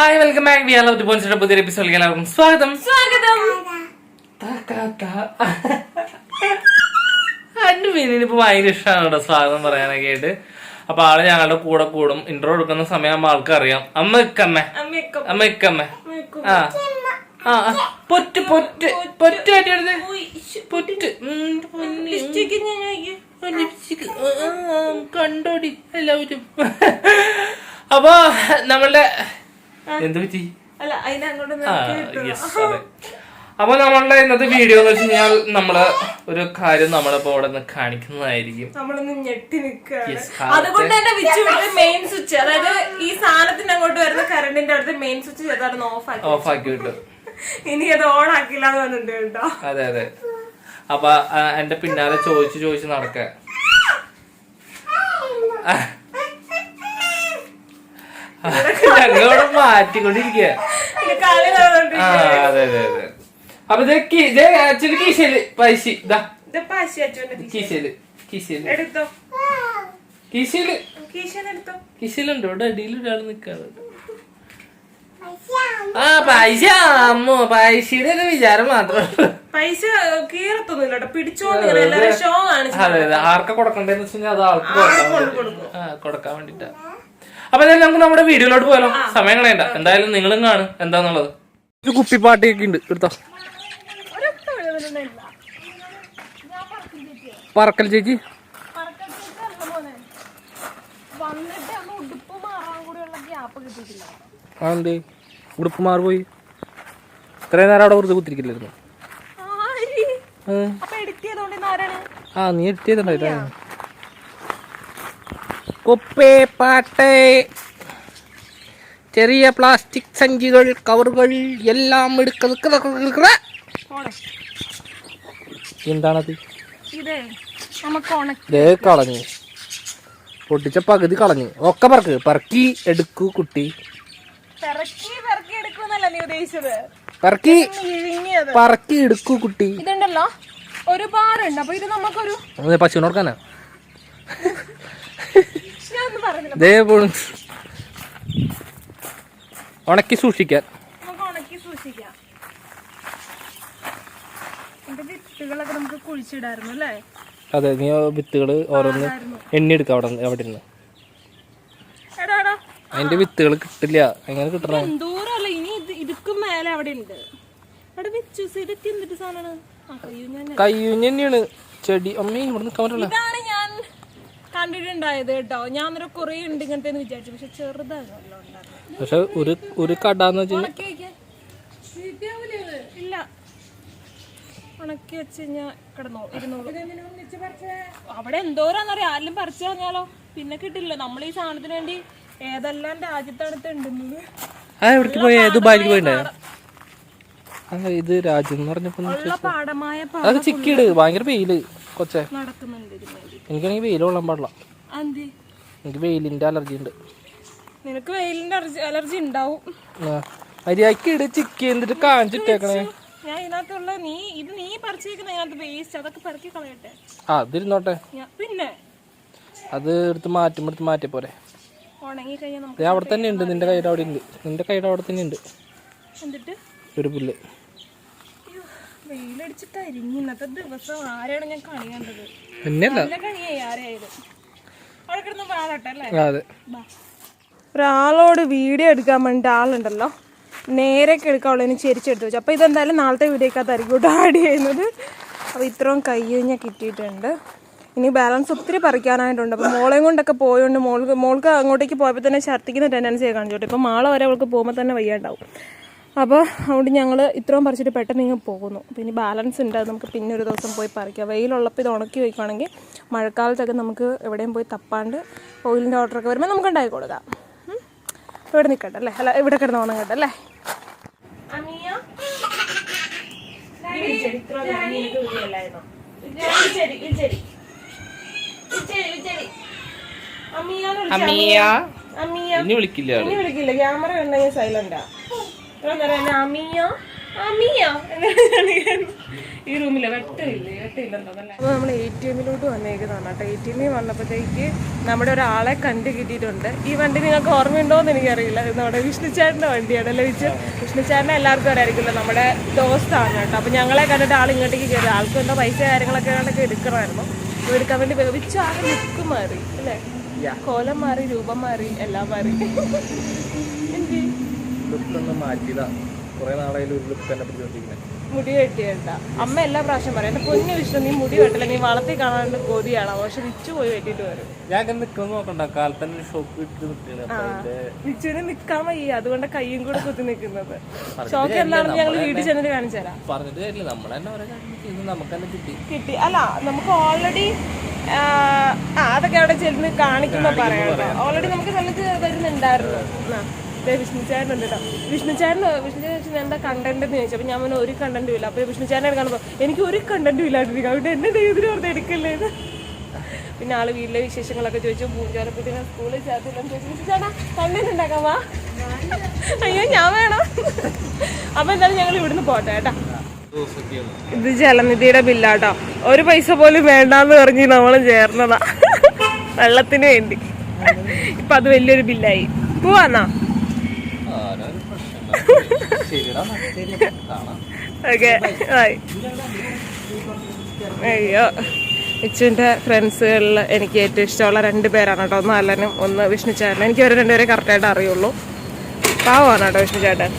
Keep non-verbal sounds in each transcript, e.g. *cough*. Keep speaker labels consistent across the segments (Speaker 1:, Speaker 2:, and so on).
Speaker 1: Hi welcome back we are point പുതിയ എപ്പിസോഡിലേക്ക് എല്ലാവർക്കും സ്വാഗതം
Speaker 2: സ്വാഗതം.
Speaker 1: അന്റെ മീനിന് ഇപ്പൊ ഭയങ്കര ഇഷ്ടമാണ് കേട്ടോ സ്വാഗതം പറയാനൊക്കെ ആയിട്ട്. അപ്പൊ ആൾ ഞങ്ങളുടെ കൂടെ കൂടും. ഇൻട്രോ എടുക്കുന്ന സമയം ആൾക്ക് അറിയാം. അമ്മ ഇക്കമ്മേ അമ്മ ഇക്കമ്മേ ആ. ആ. പൊറ്റ് പൊറ്റ് പൊറ്റ് കാട്ടി പൊറ്റ് കണ്ടോടി. എല്ലാവരും. അപ്പൊ നമ്മളുടെ എന്ത് പറ്റി. അപ്പൊ നമ്മളുടെ ഇന്നത്തെ വീഡിയോ എന്ന് വെച്ച് കഴിഞ്ഞാൽ നമ്മൾ ഒരു കാര്യം നമ്മളിപ്പോ അവിടെ നിന്ന് കാണിക്കുന്നതായിരിക്കും.
Speaker 2: അതുകൊണ്ട് തന്നെ മെയിൻ സ്വിച്ച് അതായത് ഈ സാധനത്തിന് അങ്ങോട്ട് വരുന്ന കറണ്ടിന്റെ അടുത്ത് മെയിൻ സ്വിച്ച് ചെയ്താണ് ഓഫ് ആക്കി
Speaker 1: ഓഫ് ആക്കി വിട്ടു
Speaker 2: ഇനി അത് ഓൺ ആക്കില്ല കേട്ടോ.
Speaker 1: അതെ അതെ. അപ്പൊ എന്റെ പിന്നാലെ ചോദിച്ചു ചോദിച്ചു നടക്ക. ഞങ്ങളോട് മാറ്റിക്കൊണ്ടിരിക്കുക അതെ അതെ അതെ. അപ്പൊ ഇത് കീ- ഇത് ആക്ച്വലി കീശയിൽ പൈസ ഇതാ
Speaker 2: കീശൽ പാശി അച്ചുവിന്റെ കീശ.
Speaker 1: കീശയിൽ കീശയിൽ.
Speaker 2: എടുത്തോ.
Speaker 1: കീശയിൽ.
Speaker 2: കീശൻ എടുത്തോ.
Speaker 1: കീശയിലുണ്ട് ഇവിടെ അടിയിൽ ഒരാൾ നിക്കാണ്. ആ പൈസ അമ്മോ പൈസയുടെ ഒരു വിചാരം മാത്രം.
Speaker 2: പൈസ കീറത്തൊന്നുമില്ല പിടിച്ചോണ്ട് ഇങ്ങനെ ഷോ കാണിച്ചു
Speaker 1: അതെ അതെ. ആർക്കാ കൊടുക്കണ്ടേന്ന് വെച്ചാൽ അത് ആൾക്ക് കൊടുക്കാൻ വേണ്ടിട്ടാ. അപ്പൊ എന്തായാലും നമുക്ക് നമ്മുടെ വീഡിയോയിലോട്ട് പോയാലോ? സമയം കളയണ്ട. എന്തായാലും നിങ്ങളും കാണും. എന്താന്നുള്ളത്? ഒരു കുപ്പിപ്പാട്ടിയൊക്കെ ഉണ്ട്. എടുത്തോ. പറക്കൽ ചേച്ചി.
Speaker 2: വന്നിട്ട് അന്ന് ഉടുപ്പ് മാറാൻ കൂടെയുള്ള ഗ്യാപ്പ് കിട്ടിയിട്ടില്ല
Speaker 1: ആന്തേ ഉടുപ്പ് മാറിപ്പോയി ഇത്രയും നേരം അവിടെ വെറുതെ കുത്തിരിക്കില്ലായിരുന്നു?
Speaker 2: ആരി?
Speaker 1: ആ. നീ എഡിറ്റ് കുപ്പേ പാട്ടേ. ചെറിയ പ്ലാസ്റ്റിക് സഞ്ചികൾ കവറുകൾ എല്ലാം എടുക്കുന്ന
Speaker 2: പോടെ
Speaker 1: എന്താണത്?
Speaker 2: ഇതേ നമുക്ക്
Speaker 1: ദേ കളഞ്ഞു. പൊട്ടിച്ച പകുതി കളഞ്ഞു. ഒക്കെ പറക്ക്. പറക്കി എടുക്കൂ കുട്ടി.
Speaker 2: പിറക്കി പിറക്കി
Speaker 1: എടുക്കൂ കുട്ടി.
Speaker 2: ഇതുണ്ടല്ലോ. ഒരു ബാറുണ്ട് അപ്പൊ ഇത് നമുക്കൊരു *laughs*
Speaker 1: ഉണക്കി സൂക്ഷിക്കാൻ.
Speaker 2: ഉണക്കി സൂക്ഷിക്കാം. വിത്തുകളൊക്കെ നമുക്ക് കുഴിച്ചിടായിരുന്നു അല്ലേ?
Speaker 1: അതെ നീ വിത്തുകൾ ഓരോന്ന് എണ്ണി എടുക്കാം അവിടെ അവിടെ ഇരുന്ന്
Speaker 2: എടാ
Speaker 1: അതിന്റെ വിത്തുകൾ കിട്ടില്ല. എങ്ങനെ കിട്ടണം?
Speaker 2: എന്തോരല്ല ഇനി ഇത് ഇതുക്കും മേലെ അവിടെ ഉണ്ട്. അവിടെ വെച്ചു എന്തിട്ട് സാധനമാണ്
Speaker 1: കയ്യൂഞ്ഞ് തന്നെയാണ്. ചെടി അമ്മേ ഇവിടെ നിൽക്കാൻ പറ്റില്ല.
Speaker 2: കണ്ടിട്ടുണ്ടായത് കേട്ടോ. ഞാൻ അന്നേരം കുറേ ഉണ്ട് ഇങ്ങനത്തെ വിചാരിച്ചു. പക്ഷെ ചെറുതാണല്ലോ
Speaker 1: പക്ഷെ ഒരു ഒരു കടാന്ന് വെച്ച് കഴിഞ്ഞാൽ
Speaker 2: ഉണക്കി ഇല്ല. ഉണക്കി വെച്ച് കഴിഞ്ഞാൽ കിടന്നോ ഇരുന്നോളൂ. അവിടെ എന്തോരാന്നറിയാം? ആരെങ്കിലും പറിച്ചു കളഞ്ഞാലോ? പിന്നെ കിട്ടില്ല നമ്മൾ ഈ സാധനത്തിന് വേണ്ടി ഏതെല്ലാം രാജ്യത്താണ് ഇത് ഉണ്ടെന്നത്
Speaker 1: ദുബായിലേക്ക് പോയിണ്ടേ ഇത് രാജ്യം എന്ന് പറഞ്ഞപ്പോ അത് ചിക്കിട് ഭയങ്കര വെയിൽ കൊച്ചേ. എനിക്കാണെങ്കിൽ വെയിൽ കൊള്ളാൻ പാടില്ല. എനിക്ക് വെയിലിന്റെ അലർജി ഉണ്ട്.
Speaker 2: നിനക്ക് വെയിലിന്റെ അലർജി ഉണ്ടാവും.
Speaker 1: അരിയാക്കി ഇട് ചിക്കി എന്നിട്ട് കാണിച്ചിട്ടേക്കണേ
Speaker 2: ഞാൻ ഇതിനകത്തുള്ള നീ ഇത് നീ പറിച്ചേക്കുന്ന ഇതിനകത്ത് വേസ്റ്റ് അതൊക്കെ പെറുക്കി കളയട്ടെ.
Speaker 1: ആ അതിരുന്നോട്ടെ.
Speaker 2: പിന്നെ?
Speaker 1: അത് എടുത്ത് മാറ്റും എടുത്ത് മാറ്റി പോരെ. അവിടെ തന്നെ ഉണ്ട് നിന്റെ കൈയുടെ അവിടെ ഉണ്ട്. നിന്റെ കൈയുടെ അവിടെ തന്നെ ഉണ്ട് ഒരു പുല്ല്.
Speaker 2: വെയിലടിച്ചിട്ട് അരിഞ്ഞു ഇന്നത്തെ ദിവസം ആരെയാണ് ഞാൻ കണി കണ്ടത്? നല്ല കണിയായി ആരെയായത്? അവിടെ കിടന്ന് വാഴട്ടെ
Speaker 1: അതെ.
Speaker 2: ഒരാളോട് വീഡിയോ എടുക്കാൻ വേണ്ടി ആളുണ്ടല്ലോ. നേരൊക്കെ എടുക്കാനുള്ളതിന് ചെരിച്ചെടുത്ത് വെച്ചു. അപ്പോൾ ഇതെന്തായാലും നാളത്തെ വീഡിയോക്കകത്തായിരിക്കും കേട്ടോ ആഡ് ചെയ്യുന്നത്. അപ്പോൾ ഇത്രയും കയ്യുഞ്ഞ കിട്ടിയിട്ടുണ്ട്. ഇനി ബാലൻസ് ഒത്തിരി പറിക്കാനായിട്ടുണ്ട്. അപ്പോൾ മോളെയും കൊണ്ടൊക്കെ പോയോണ്ട് മോൾക്ക് മോൾക്ക് അങ്ങോട്ടേക്ക് പോയപ്പോൾ തന്നെ ഛർദ്ദിക്കുന്ന ടെൻഡൻസി കാണിച്ചോട്ടെ ഇപ്പൊ മാള മാളെ വരെ അവൾക്ക് പോകുമ്പോൾ തന്നെ വയ്യാണ്ടാവും. അപ്പോൾ അതുകൊണ്ട് ഞങ്ങൾ ഇത്രയും പറിച്ചിട്ട് പെട്ടെന്ന് ഇങ്ങ് പോകുന്നു. പിന്നെ ബാലൻസ് ഉണ്ട്. അത് നമുക്ക് പിന്നെ ഒരു ദിവസം പോയി പറിക്കാം. വെയിലുള്ളപ്പോൾ ഇത് ഉണക്കി വയ്ക്കുകയാണെങ്കിൽ മഴക്കാലത്തൊക്കെ നമുക്ക് എവിടെയും പോയി തപ്പാണ്ട് ഓയിലിന്റെ ഓർഡറൊക്കെ വരുമ്പോൾ നമുക്ക് ഉണ്ടാക്കി കൊടുക്കാം. ഇവിടെ നിൽക്കട്ടെ അല്ലേ? അല്ല ഇവിടെ കിടന്ന് ഉണങ്ങട്ടെ അല്ലേ?
Speaker 1: അമ്മിയാ
Speaker 2: അമ്മിയ
Speaker 1: വിളിക്കില്ല
Speaker 2: ക്യാമറ ഉണ്ടെങ്കിൽ സൈലന്റാ ഇത്ര അമിയ? അമിയ? ഈ റൂമിലെ വെട്ടമില്ലേ വെട്ടമില്ലെന്നല്ലേ അപ്പൊ നമ്മൾ എ ടി എമ്മിലോട്ട് വന്നേക്കുന്നതാണ് കേട്ടോ. എ ടി എമ്മിൽ വന്നപ്പോഴത്തേക്ക് നമ്മുടെ ഒരാളെ കണ്ടു കിട്ടിയിട്ടുണ്ട്. ഈ വണ്ടി നിങ്ങൾക്ക് ഓർമ്മയുണ്ടോ എന്ന് എനിക്കറിയില്ല നമ്മുടെ വിഷ്ണുചാരന്റെ വണ്ടിയാണ് അല്ലേ വിച്ച് വിഷ്ണുചാരനെ എല്ലാവർക്കും അറിയായിരിക്കില്ല നമ്മുടെ ദോസ്താണ് കേട്ടോ. അപ്പൊ ഞങ്ങളെ കണ്ടിട്ട് ആൾ ഇങ്ങോട്ടേക്ക് കയറി. ആൾക്ക് എന്തോ പൈസ കാര്യങ്ങളൊക്കെ കണ്ടൊക്കെ എടുക്കണമായിരുന്നു. എടുക്കാൻ വേണ്ടി. വിച്ച് ആകെ ലുക്ക് മാറി അല്ലേ? കോലം മാറി രൂപം മാറി എല്ലാം മാറി.
Speaker 1: ലുക്ക് ഒന്ന് മാറ്റിയതാ കുറെ നാളായാലും ഒരു ലുക്ക് തന്നെ പിടിച്ചോണ്ടിരിക്കുന്നത്
Speaker 2: മുടി വെട്ടിയിട്ട അമ്മ എല്ലാ പ്രാവശ്യം പറയും എന്റെ പൊന്നു വിഷ്ണു നീ മുടി വെട്ടില്ല? നീ വളർത്തി കാണാണ്ട് കൊതിയാണ്? പക്ഷെ നിച്ചു പോയി വെട്ടിട്ട് വരും.
Speaker 1: ഞാൻ അങ്ങനെ നിൽക്കുന്നു നോക്കണ്ട. കാലത്തന്നെ ഷോപ്പ് ഇട്ട് നിൽക്കുകയാണ് അപ്പൊ അതിന്റെ
Speaker 2: വിച്ചുവിന് നിക്കാൻ വയ്യ. അതുകൊണ്ട് കയ്യും കൂടെ കുത്തി നിൽക്കുന്നത് ഷോക്ക് എന്താണെന്ന് ഞങ്ങൾ വീട്ടിൽ ചെന്നിട്ട് കാണിച്ചു തരാം.
Speaker 1: പറഞ്ഞിട്ട് കാര്യമില്ല. നമ്മൾ തന്നെ ഓരോ കാര്യം നമുക്ക് തന്നെ കിട്ടി.
Speaker 2: കിട്ടി. അല്ല നമുക്ക് ഓൾറെഡി ആ അതൊക്കെ അവിടെ ചെന്ന് കാണിക്കുമ്പോ പറയാം ഓൾറെഡി നമുക്ക് നമുക്ക് വരുന്നുണ്ടായിരുന്നു. ആ, ദേ വിഷ്ണുചാരനുണ്ട് കേട്ടോ വിഷ്ണുചാരൻ വിഷ്ണുചാരൻ വെച്ചാൽ എന്താ കണ്ടന്റ് എന്ന് ചോദിച്ചു അപ്പൊ ഞാൻ പറഞ്ഞു ഒരു കണ്ടന്റും ഇല്ല. അപ്പൊ വിഷ്ണുചാരനെ കാണുമ്പോൾ എനിക്ക് ഒരു കണ്ടന്റും ഇല്ലാണ്ടിരിക്കും അവിടെ എന്നെ ദൈവത്തിന് ഓർത്ത് എടുക്കല്ലേ? പിന്നെ ആൾ വീട്ടിലെ വിശേഷങ്ങളൊക്കെ ചോദിച്ചു. പൂഞ്ചാരക്കുട്ടിനെ സ്കൂളിൽ ചേർത്തില്ലെന്ന് ചോദിച്ചു. അയ്യോ ഞാൻ വേണം. അപ്പൊ എന്തായാലും ഞങ്ങൾ ഇവിടുന്ന് പോട്ടെ കേട്ടാ. ഇത് ജലനിധിയുടെ ബില്ലാട്ടോ. ഒരു പൈസ പോലും വേണ്ടാന്ന് പറഞ്ഞ് നമ്മൾ ചേർന്നതാ. വെള്ളത്തിന് വേണ്ടി. ഇപ്പൊ അത് വലിയൊരു ബില്ലായി. പോവാന്നാ ഓക്കെ ബൈ അയ്യോ ഇച്ചുവിന്റെ ഫ്രണ്ട്സുകളിൽ എനിക്ക് ഏറ്റവും ഇഷ്ടമുള്ള രണ്ട് പേരാണ് കേട്ടോ. ഒന്ന് അല്ലനും ഒന്ന് വിഷ്ണു ചേട്ടൻ എനിക്ക് അവർ രണ്ടുപേരെ കറക്റ്റായിട്ട് അറിയുള്ളൂ. പാവമാണ് കേട്ടോ വിഷ്ണു ചേട്ടൻ.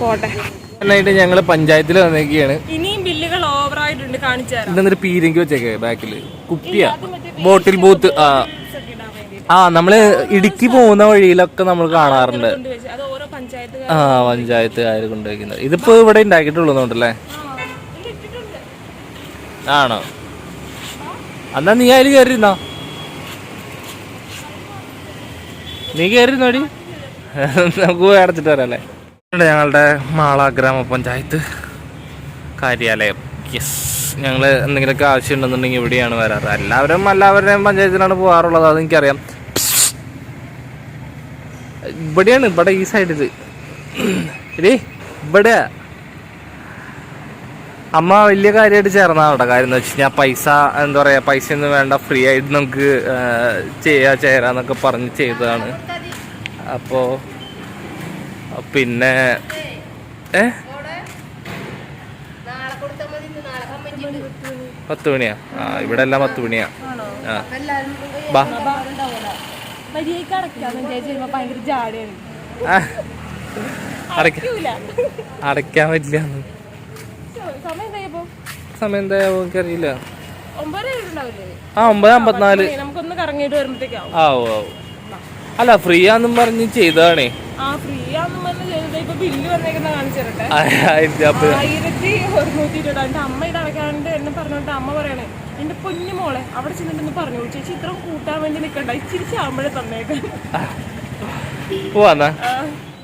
Speaker 2: പോട്ടെ.
Speaker 1: എന്നായിട്ട് ഞങ്ങൾ പഞ്ചായത്തിൽ വന്നേക്കാണ്
Speaker 2: ഇനിയും ബില്ലുകൾ ഓവറായിട്ടുണ്ട് കാണിച്ചു
Speaker 1: പീരങ്കി വെച്ചേക്കെ ബാക്കിൽ കുപ്പിയാ. ബോട്ടിൽ ബൂത്ത് ആ. ആ നമ്മൾ ഇടുക്കി പോകുന്ന വഴിയിലൊക്കെ നമ്മൾ കാണാറുണ്ട്. ആ പഞ്ചായത്തുകാർ കൊണ്ടുവയ്ക്കുന്നത്. ഇതിപ്പോ ഇവിടെ ഉണ്ടാക്കിയിട്ടുള്ളതുകൊണ്ടല്ലേ ആണോ? എന്നാ നീ അതിൽ കയറിയിരുന്നോ നീ കയറിയിരുന്നോടി നമുക്ക് അടച്ചിട്ട് വരാല്ലേ? ഞങ്ങളുടെ മാള ഗ്രാമപഞ്ചായത്ത് കാര്യാലയം. യെസ് ഞങ്ങൾ എന്തെങ്കിലുമൊക്കെ ആവശ്യം ഉണ്ടെന്നുണ്ടെങ്കിൽ ഇവിടെയാണ് വരാറ്. എല്ലാവരും എല്ലാവരുടെയും പഞ്ചായത്തിലാണ് പോകാറുള്ളത് അത് എനിക്കറിയാം ഇവിടെയാണ് ഇവിടെ ഈ സൈഡിൽ ഇടേ ഇവിടെ അമ്മ വലിയ കാര്യമായിട്ട് ചേർന്നാണ് കേട്ടോ. കാര്യം എന്ന് വെച്ച് കഴിഞ്ഞാൽ പൈസ എന്താ പറയാ പൈസ ഒന്നും വേണ്ട ഫ്രീ ആയിട്ട് നമുക്ക് ചെയ്യാ ചേരാന്നൊക്കെ പറഞ്ഞ് ചെയ്തതാണ്. അപ്പോ പിന്നെ ഏ? പത്ത് മണിയാ? ആ ഇവിടെ എല്ലാം പത്ത് മണിയാ. ആ. ബാ.
Speaker 2: മര്യാദയ്ക്ക് വിചാരിച്ചു ഭയങ്കര ജാടയാണ്.
Speaker 1: അടയ്ക്കാൻ പറ്റില്ല.
Speaker 2: സമയം എന്തായാലും
Speaker 1: സമയം എന്തായാവും എനിക്കറിയില്ല. ആ ഒമ്പത് അമ്പത്തിനാല്.
Speaker 2: നമുക്കൊന്ന് കറങ്ങിയിട്ട് വരുമ്പോഴത്തേക്കാവും
Speaker 1: ആ ഓ ഓ. അല്ല ഫ്രീ ആന്നും പറഞ്ഞ് ചെയ്തതാണേ. ആയിരത്തി
Speaker 2: ഒരുന്നൂറ്റി ഇരുപത്. അമ്മ ഇത് അടയ്ക്കാണ്ട് എന്നെ പറഞ്ഞോണ്ട് അമ്മ പറയണേ എന്റെ പൊന്നു മോളെ അവിടെ ചെന്നിട്ടൊന്ന് പറഞ്ഞു. ചേച്ചി ഇത്ര കൂട്ടാൻ വേണ്ടി നിക്കണ്ട. ഇച്ചിരി ചാമ്പഴ
Speaker 1: തന്നേക്കാം.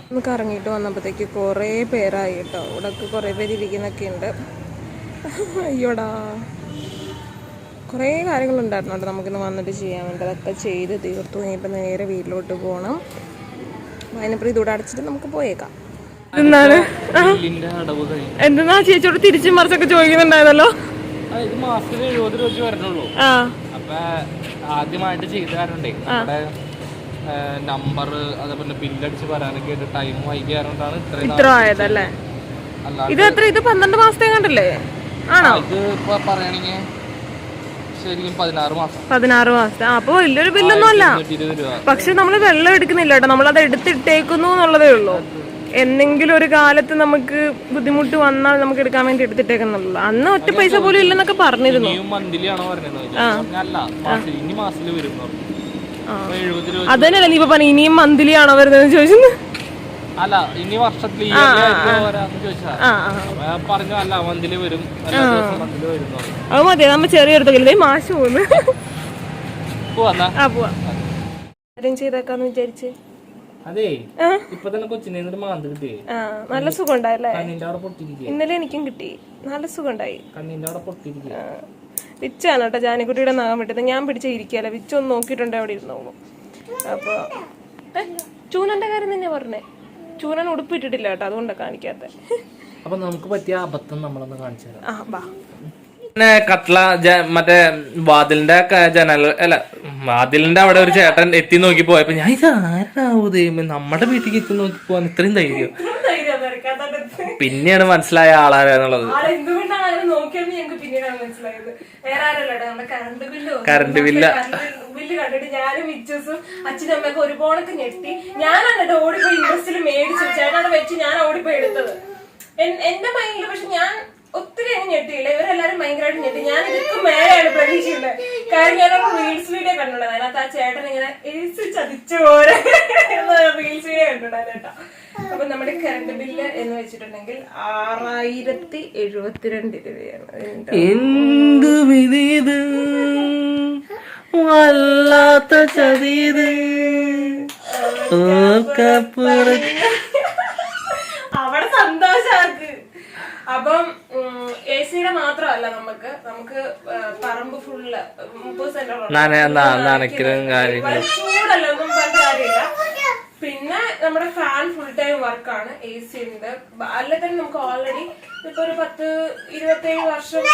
Speaker 2: നമുക്ക് ഇറങ്ങിയിട്ട് വന്നപ്പോഴത്തേക്ക് കുറേ പേരായി കേട്ടോ. ഇവിടെ കുറേ പേര് ഇരിക്കുന്നൊക്കെ ഉണ്ട്. അയ്യോടാ. കുറേ കാര്യങ്ങളുണ്ടായിരുന്നു കേട്ടോ നമുക്കിന്ന് വന്നിട്ട് ചെയ്യാൻ വേണ്ടി അതൊക്കെ ചെയ്ത് തീർത്തു. ഇനിയിപ്പോൾ നേരെ വീട്ടിലോട്ട് പോകണം. അതിനിപ്പോൾ ഇതൂടെ അടച്ചിട്ട് നമുക്ക് പോയേക്കാം. എന്താണ് എന്തെന്നാ ചേച്ചിയോട് തിരിച്ചും മറിച്ചൊക്കെ ചോദിക്കുന്നുണ്ടായിരുന്നല്ലോ?
Speaker 1: ഇത് മാസത്തിൽ എഴുപത് രൂപ വെച്ച് വരണുള്ളൂ.
Speaker 2: ആ.
Speaker 1: അപ്പൊ ആദ്യമായിട്ട് ചെയ്ത കാരണേ നമ്മുടെ നമ്പർ അതേപോലെ ബില്ലടിച്ച് വരാനൊക്കെ ആയിട്ട് ടൈം വൈകിയാറുകൊണ്ടാണ്
Speaker 2: ഇത്ര ആയതല്ലേ? ഇത് എത്ര? ഇത് പന്ത്രണ്ട് മാസത്തെ കണ്ടല്ലേ? ആണോ?
Speaker 1: ഇത് പറയണെങ്കിൽ ശരിക്കും പതിനാറ് മാസം.
Speaker 2: പതിനാറ് മാസത്തെ. ആ അപ്പൊ വലിയൊരു ബില്ലൊന്നും അല്ല. പക്ഷെ നമ്മൾ വെള്ളം എടുക്കുന്നില്ല കേട്ടോ. നമ്മളത് എടുത്തിട്ടേക്കുന്നു എന്നുള്ളതേ ഉള്ളൂ. എന്തെങ്കിലും ഒരു കാലത്ത് നമുക്ക് ബുദ്ധിമുട്ട് വന്നാൽ നമുക്ക് എടുക്കാൻ വേണ്ടി എടുത്തിട്ടേക്കുന്നുള്ളൂ. അന്ന് ഒറ്റ പൈസ പോലും ഇല്ലെന്നൊക്കെ പറഞ്ഞിരുന്നു. അതന്നെയല്ല നീ ഇപ്പൊ പറഞ്ഞു ഇനിയും മന്ത്ലി ആണോ വരുന്നത് ചോദിച്ചു
Speaker 1: അല്ല ഇനി വർഷത്തിൽ പറഞ്ഞു അല്ല മന്തിൽ വരും.
Speaker 2: അത് മതി നമ്മ ചെറിയ പോകുന്നു പോവാ ചെയ്തേക്കാന്ന് വിചാരിച്ച്?
Speaker 1: അതേ. ഇപ്പൊ തന്നെ കൊച്ചിനെ മാന്ത് കിട്ടിയേ.
Speaker 2: ആ നല്ല സുഖം ഉണ്ടായല്ലേ ഇന്നലെ എനിക്കും കിട്ടി. നല്ല സുഖം ഉണ്ടായി
Speaker 1: കണ്ണിന്റെ അവിടെ പൊട്ടിരിക്കുക
Speaker 2: വിച്ചാണ് കേട്ടോ ജാനിക്കുട്ടിയുടെ നാഗം വിട്ടത് ഞാൻ പിടിച്ച ഇരിക്കല വിച്ച് ഒന്ന് നോക്കിയിട്ടുണ്ട് അവിടെ ഇരുന്നോളൂ. അപ്പൊ ചൂനന്റെ കാര്യം തന്നെ പറഞ്ഞേ. ചൂനൻ ഉടുപ്പിട്ടിട്ടില്ല കേട്ടോ അതുകൊണ്ട് കാണിക്കാത്ത.
Speaker 1: അപ്പൊ നമുക്ക് പറ്റിയ അബദ്ധം നമ്മളൊന്ന് കാണിച്ചു തരാം.
Speaker 2: ആ ബാ.
Speaker 1: പിന്നെ കട്ട്ല മറ്റേ വാതിലിന്റെ ജനൽ അല്ല വാതിലിന്റെ അവിടെ ഒരു ചേട്ടൻ എത്തി നോക്കി പോയപ്പോ ഞാൻ ഇത് ആരാവൂ ദൈവം നമ്മുടെ വീട്ടിലേക്ക് എത്തി നോക്കി പോവാൻ ഇത്രയും ധൈര്യം. പിന്നെയാണ് മനസ്സിലായ ആളാരാന്നുള്ളത്.
Speaker 2: Current bill
Speaker 1: bill.
Speaker 2: കണ്ടിട്ട് ഞാനും മിച്ചസും അച്ഛനും അമ്മയൊക്കെ ഒരുപാടൊക്കെ ഞെട്ടി. ഞാനാണ് ഓടിപ്പോയി ഇൻട്രസ്റ്റിൽ മേടിച്ചു ചേട്ടനവിടെ വെച്ച് ഞാൻ ഓടിപ്പോയി എടുത്തത്. എന്റെ മൈൻഡിൽ പക്ഷെ ഞാൻ ഒത്തിരി അങ്ങ് ഞെട്ടിയില്ല. ഇവരെല്ലാരും ഭയങ്കരമായിട്ട് ഞെട്ടി. ഞാൻ ഇതൊക്കെ മേലെയാണ് പ്രതീക്ഷിക്കുന്നത് കാരണം ഞാൻ റീൽസ് വീഡിയോ കണ്ടുണ്ടായിരുന്നു അതിനകത്ത് ആ ചേട്ടൻ ഇങ്ങനെ എഴുതി ചതിച്ചു പോലെ റീൽസ് വീഡിയോ കണ്ടുണ്ടായിരുന്നു കേട്ടോ. അപ്പൊ നമ്മുടെ കറണ്ട് ബില്ല് എന്ന് വെച്ചിട്ടുണ്ടെങ്കിൽ ആറായിരത്തി എഴുപത്തിരണ്ട് രൂപയാണ്
Speaker 1: എന്ത് വിധീത്? വല്ലാത്ത ചതീത്.
Speaker 2: അവിടെ സന്തോഷാക്ക് അപ്പം എ സിയുടെ മാത്രമല്ല നമുക്ക് നമുക്ക് പറമ്പ് ഫുള്ള് മുപ്പത് പറഞ്ഞ കാര്യമില്ല. പിന്നെ നമ്മുടെ ഫാൻ ഫുൾ ടൈം വർക്കാണ് എ സി ഉണ്ട് അല്ല തന്നെ നമുക്ക് ഓൾറെഡി ഇപ്പൊ ഒരു പത്ത് ഇരുപത്തേഴ് വർഷം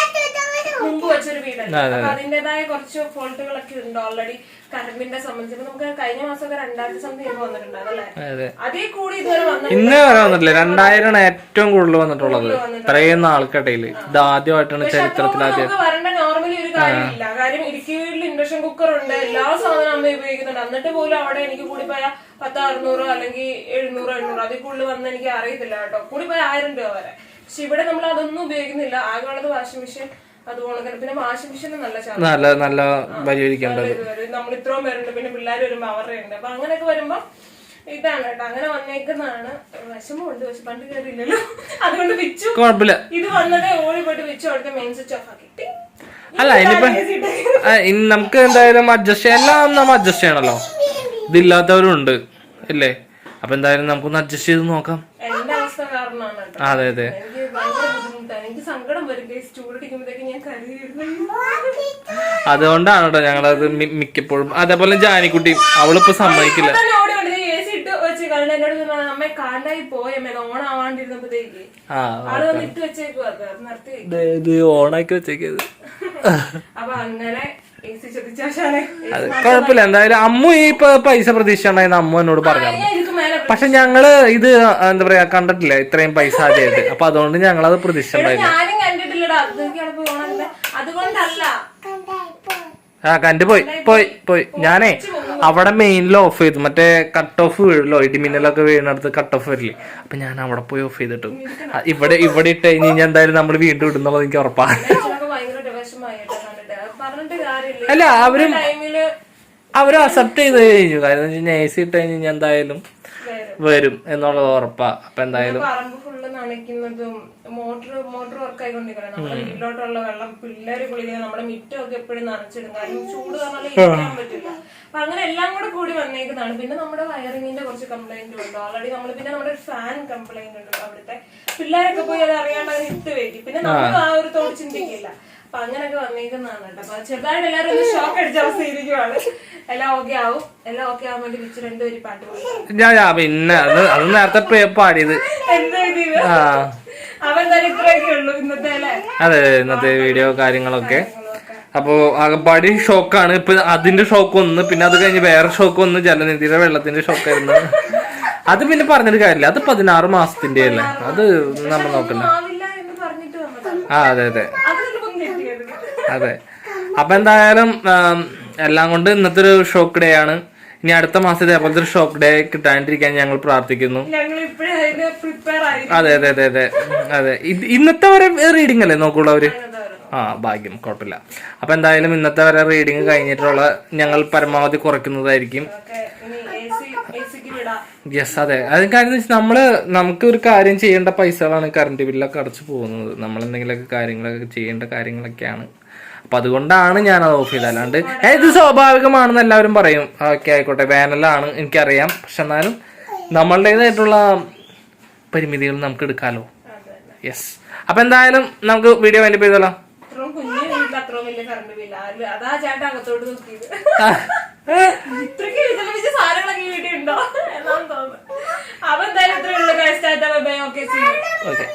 Speaker 2: മുമ്പ് വെച്ചൊരു വീടല്ല അപ്പൊ അതിന്റേതായ കുറച്ച് ഫോൾട്ടുകളൊക്കെ ഉണ്ട് ഓൾറെഡി കറമ്പിന്റെ സംബന്ധിച്ച്. നമുക്ക് കഴിഞ്ഞ മാസമൊക്കെ രണ്ടായിരത്തി സംതിങ് അല്ലേ?
Speaker 1: അതെ
Speaker 2: കൂടി ഇതുവരെ ഇന്ന്
Speaker 1: ഇന്നേ വരെ വന്നിട്ടില്ല. രണ്ടായിരം ആണ് ഏറ്റവും കൂടുതൽ വന്നിട്ടുള്ളത്. ഇത്രയും ആൾക്കിടയിൽ ഇത് ആദ്യമായിട്ടാണ് ചരിത്രത്തിൽ ആദ്യം.
Speaker 2: വരേണ്ട നോർമലി ഒരു കാര്യമില്ല. കാര്യം ഇടുക്കി വീട്ടിൽ ഇൻഡക്ഷൻ കുക്കർ ഉണ്ട്. എല്ലാ സാധനവും അമ്മ ഉപയോഗിക്കുന്നുണ്ട്. എന്നിട്ട് പോലും അവിടെ എനിക്ക് കൂടി പോയ പത്ത് അറുന്നൂറോ അല്ലെങ്കിൽ എഴുന്നൂറോ എണ്ണൂറോ അതിൽ കൂടുതൽ വന്ന് എനിക്ക് അറിയത്തില്ല കേട്ടോ. കൂടി പോയ ആയിരം രൂപ വരെ. പക്ഷെ ഇവിടെ നമ്മൾ അതൊന്നും ഉപയോഗിക്കുന്നില്ല. ആകെ ഉള്ളത് വാഷിംഗ് മെഷീൻ അതുപോലെ തന്നെ പിന്നെ വാഷിംഗ് മെഷീൻ നല്ല
Speaker 1: നല്ല നല്ല പരിഹരിക്കേണ്ടത്
Speaker 2: നമ്മൾ ഇത്രയും പേരുണ്ട് പിന്നെ പിള്ളേർ വരുമ്പോ അവരുടെ ഉണ്ട്. അപ്പൊ അങ്ങനെയൊക്കെ വരുമ്പോ ഇതാണ് കേട്ടോ. അങ്ങനെ വന്നേക്കുന്നതാണ്. വിഷമമുണ്ട്. പക്ഷെ പണ്ട് കയറിയില്ലല്ലോ *laughs* അതുകൊണ്ട് വിച്ചു
Speaker 1: കുഴപ്പമില്ല.
Speaker 2: ഇത് വന്നതേ ഓടി വിച്ചു അവിടുത്തെ മെയിൻ സ്വിച്ച് ഓഫ് ആക്കി.
Speaker 1: അല്ല ഇനിയിപ്പോ നമുക്ക് എന്തായാലും അഡ്ജസ്റ്റ് ചെയ്യാം. എല്ലാം നമ്മൾ അഡ്ജസ്റ്റ് ചെയ്യണല്ലോ. ഇതില്ലാത്തവരും ഉണ്ട് അല്ലേ അപ്പൊ എന്തായാലും നമുക്കൊന്ന് അഡ്ജസ്റ്റ് ചെയ്ത് നോക്കാം.
Speaker 2: എന്റെ അവസ്ഥ കാരണമാണ് കേട്ടോ.
Speaker 1: അതെ അതെ.
Speaker 2: ബുദ്ധിമുട്ടാണ് എനിക്ക് സങ്കടം വരും ചൂടടിക്കുമ്പോഴത്തേക്ക് ഞാൻ കരുതിയിരുന്നു
Speaker 1: അതുകൊണ്ടാണ് കേട്ടോ ഞങ്ങളത് മിക്കപ്പോഴും. അതേപോലെ ജാനിക്കുട്ടി അവളിപ്പോ സമ്മതിക്കില്ല.
Speaker 2: കാരണം എന്നോട് പറഞ്ഞു, അമ്മ കാണ്ടായി പോയമ്മേ ഓൺ ആവാണ്ടിരുന്നപ്പോഴത്തേക്ക്. ആൾ നിർത്തി
Speaker 1: ഇത് ഓണാക്കി വെച്ചേക്കത്
Speaker 2: അപ്പൊ അങ്ങനെ
Speaker 1: അത് കുഴപ്പമില്ല. എന്തായാലും അമ്മു ഈ പൈസ പ്രതീക്ഷ ഉണ്ടായിരുന്ന അമ്മു എന്നോട് പറഞ്ഞു പക്ഷെ ഞങ്ങൾ ഇത് എന്താ പറയാ കണ്ടിട്ടില്ല? ഇത്രയും പൈസ ആദ്യമായിട്ട് അപ്പൊ അതുകൊണ്ട് പ്രതീക്ഷ
Speaker 2: പോയി ഓണാക്കുന്നത് അതുകൊണ്ടല്ല.
Speaker 1: ആ കണ്ടു. പോയി പോയി പോയി. ഞാനേ അവിടെ മെയിനിൽ ഓഫ് ചെയ്തു. മറ്റേ കട്ട് ഓഫ് വീഴല്ലോ ഇടിമിന്നലൊക്കെ വീണടുത്ത് കട്ട് ഓഫ് വരില്ലേ? അപ്പൊ ഞാൻ അവിടെ പോയി ഓഫ് ചെയ്തിട്ടു. ഇവിടെ ഇവിടെ ഇട്ട് കഴിഞ്ഞ് കഴിഞ്ഞാൽ എന്തായാലും നമ്മൾ വീണ്ടും ഇടുന്നുള്ളത് എനിക്ക് ഉറപ്പാണ്.
Speaker 2: ഭയങ്കര വിഷമായി കേട്ടോ കണ്ടിട്ട് അത് പറഞ്ഞിട്ട് കാര്യമില്ല
Speaker 1: അല്ല അവരും അവരും അക്സെപ്റ്റ് ചെയ്ത് കഴിഞ്ഞു. കാരണം വെച്ചാൽ എ സി ഇട്ട് കഴിഞ്ഞ് കഴിഞ്ഞാൽ എന്തായാലും
Speaker 2: വരും.
Speaker 1: എന്നുള്ളത് ഉറപ്പാ. അപ്പൊ എന്തായാലും
Speaker 2: പറമ്പ് ഫുള്ള് നനയ്ക്കുന്നതും മോട്ടർ മോട്ടർ വർക്ക് ആയിക്കൊണ്ടിരിക്കണം. നമ്മുടെ വീട്ടിലോട്ടുള്ള വെള്ളം പിള്ളേര് കുളിക്കുന്നത് നമ്മുടെ മിറ്റമൊക്കെ എപ്പോഴും നനച്ചിടും. കാര്യം ചൂട് കാരണം ഇരിക്കാൻ പറ്റില്ല. അപ്പൊ അങ്ങനെ എല്ലാം കൂടെ കൂടി വന്നേക്കുന്നതാണ്. പിന്നെ നമ്മുടെ വയറിങ്ങിന്റെ കുറച്ച് കംപ്ലൈന്റ് ഉണ്ട്. ഓൾറെഡി നമ്മൾ പിന്നെ നമ്മുടെ ഫാൻ കംപ്ലൈന്റ് ഉണ്ട് അവിടുത്തെ. പിള്ളേരൊക്കെ പോയി അത് അറിയാണ്ട് അത് ഇട്ട് വെക്കും. പിന്നെ നമ്മൾ ആ ഒരു തോട് ചിന്തിക്കില്ല. അപ്പൊ അങ്ങനൊക്കെ വന്നേക്കുന്നതാണ് കേട്ടോ. അപ്പൊ ചെറുതായിട്ട് എല്ലാവരും ഒന്ന് ഷോക്ക് അടിച്ച അവസ്ഥയിരിക്കുവാണ് എല്ലാം ഓക്കെ ആവും. എല്ലാം ഓക്കെ ആവാൻ വേണ്ടി വെച്ച് രണ്ടുപേരും പാട്ട്
Speaker 1: ഞാൻ ഞാൻ പിന്നെ അത് അത് നേരത്തെ പാടിയത്.
Speaker 2: അവൻ തന്നെ ഇത്രയൊക്കെ ഉള്ളൂ ഇന്നത്തെ അല്ലേ?
Speaker 1: അതെ ഇന്നത്തെ വീഡിയോ കാര്യങ്ങളൊക്കെ. അപ്പോ ആകപ്പാടി ഷോക്കാണ് ഇപ്പൊ അതിന്റെ ഷോക്ക് ഒന്ന് പിന്നെ അത് കഴിഞ്ഞ് വേറെ ഷോക്ക് ഒന്ന് ജലനിധിയുടെ വെള്ളത്തിന്റെ ഷോക്ക് ആയിരുന്നു. അത് പിന്നെ പറഞ്ഞൊരു കാര്യമില്ല. അത് പതിനാറ് മാസത്തിന്റെ അല്ലേ അത് നമ്മൾ നോക്കണ്ട. ആ അതെ അതെ. അതെ. അപ്പൊ എന്തായാലും എല്ലാം കൊണ്ട് ഇന്നത്തെ ഒരു ഷോക്ക് ഡേ ആണ്. ഇനി അടുത്ത മാസം ഇതേപോലത്തെ ഒരു ഷോക്ക് ഡേ കിട്ടാണ്ടിരിക്കാൻ ഞങ്ങൾ പ്രാർത്ഥിക്കുന്നു. അതെ അതെ അതെ അതെ അതെ. ഇന്നത്തെ വരെ റീഡിംഗ് അല്ലേ നോക്കുള്ളൂ അവർ ആ ഭാഗ്യം കുഴപ്പമില്ല. അപ്പൊ എന്തായാലും ഇന്നത്തെ വരെ റീഡിങ് കഴിഞ്ഞിട്ടുള്ള ഞങ്ങൾ പരമാവധി കുറയ്ക്കുന്നതായിരിക്കും
Speaker 2: ഒക്കെ ഇനി എ സി എ സിക്ക് വിടാം
Speaker 1: യെസ് അതെ. അത് കാര്യം വെച്ചാൽ നമ്മൾ നമുക്ക് ഒരു കാര്യം ചെയ്യേണ്ട പൈസകളാണ് കറണ്ട് ബില്ലൊക്കെ അടച്ചു പോകുന്നത്. നമ്മൾ എന്തെങ്കിലുമൊക്കെ കാര്യങ്ങളൊക്കെ ചെയ്യേണ്ട കാര്യങ്ങളൊക്കെയാണ്. അപ്പൊ അതുകൊണ്ടാണ് ഞാൻ അത് ഓഫ് ചെയ്തത്. അല്ലാണ്ട് ഇത് സ്വാഭാവികമാണെന്ന് എല്ലാവരും പറയും. ഓക്കെ ആയിക്കോട്ടെ. വേനലാണ് എനിക്കറിയാം. പക്ഷെ എന്നാലും നമ്മളുടേതായിട്ടുള്ള പരിമിതികൾ നമുക്ക് എടുക്കാലോ? യെസ് അപ്പൊ എന്തായാലും നമുക്ക് വീഡിയോ വേണ്ടി
Speaker 2: ബില്ല അതാ ചേട്ടാ അകത്തോട്ട് നോക്കിയത്. ഇത്രയ്ക്ക് വിചാരിച്ച സാധനങ്ങളൊക്കെ വീട്ടിൽ ഉണ്ടോ? അപ്പൊ എന്തായാലും ഇത്രയുള്ള ഓക്കെ
Speaker 1: ഓക്കെ